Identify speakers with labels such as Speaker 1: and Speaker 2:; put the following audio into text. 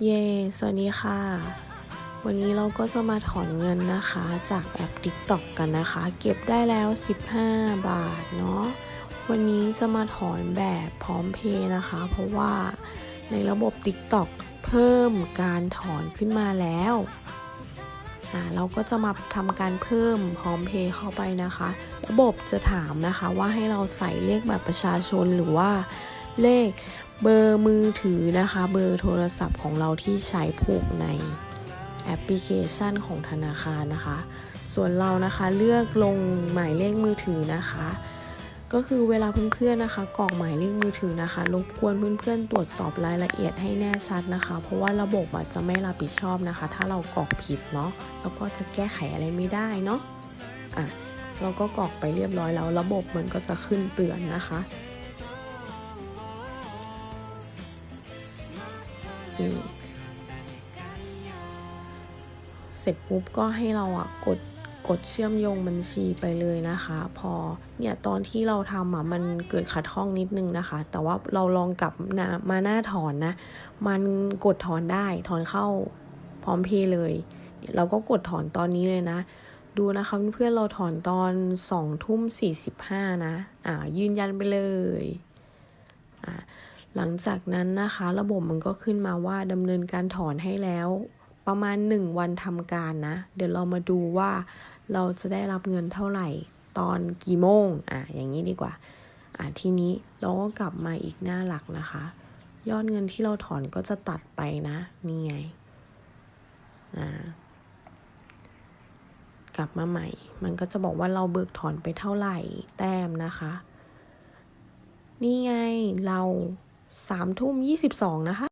Speaker 1: เย้ สวัสดีค่ะ วันนี้เราก็จะมาถอนเงินนะคะ จากแอป TikTok กันนะคะ เก็บได้แล้ว 15 บาทเนาะ วันนี้จะมาถอนแบบพร้อมเพย์นะคะ เพราะว่าในระบบ TikTok เพิ่มการถอนขึ้นมาแล้ว อ่า เราก็จะมาทำการเพิ่มพร้อมเพย์เข้าไปนะคะ ระบบจะถามนะคะว่าให้เราใส่เลขบัตรประชาชนหรือว่า เลขเบอร์มือถือนะคะ เบอร์โทรศัพท์ของเราที่ใช้ผูกในแอปพลิเคชันของธนาคารนะคะ ส่วนเรานะคะเลือกลงหมายเลขมือถือนะคะ ก็คือเวลาเพื่อนๆนะคะกรอกหมายเลขมือถือนะคะรบกวนเพื่อนๆตรวจสอบรายละเอียดให้แน่ชัดนะคะ เพราะว่าระบบจะไม่รับผิดชอบนะคะ ถ้าเรากรอกผิดเนาะแล้วก็จะแก้ไขอะไรไม่ได้เนาะอะเราก็กรอกไปเรียบร้อยแล้ว ระบบมันก็จะขึ้นเตือนนะคะ นี่เสร็จปุ๊บก็ให้เราอะกดกดเชื่อมโยงบัญชีไปเลยนะคะ พอเนี่ยตอนที่เราทำอะมันเกิดขัดข้องนิดนึงนะคะ แต่ว่าเราลองกลับนะมาหน้าถอนนะ มันกดถอนได้ถอนเข้าพร้อมเพย์เลย เราก็กดถอนตอนนี้เลยนะ ดูนะคะเพื่อนเราถอนตอนสองทุ่มสี่สิบห้านะอ่ายืนยันไปเลย หลังจากนั้นนะคะ ระบบมันก็ขึ้นมาว่าดำเนินการถอนให้แล้ว ประมาณ 1 วันทำการนะ เดี๋ยวเรามาดูว่าเราจะได้รับเงินเท่าไหร่ตอนกี่โมงอะอย่างนี้ดีกว่า อะทีนี้เราก็กลับมาอีกหน้าหลักนะคะ ยอดเงินที่เราถอนก็จะตัดไปนะนี่ไงอ่ากลับมาใหม่ มันก็จะบอกว่าเราเบิกถอนไปเท่าไหร่แต้มนะคะ นี่ไงเรา สามทุ่มยี่สิบสองนะคะ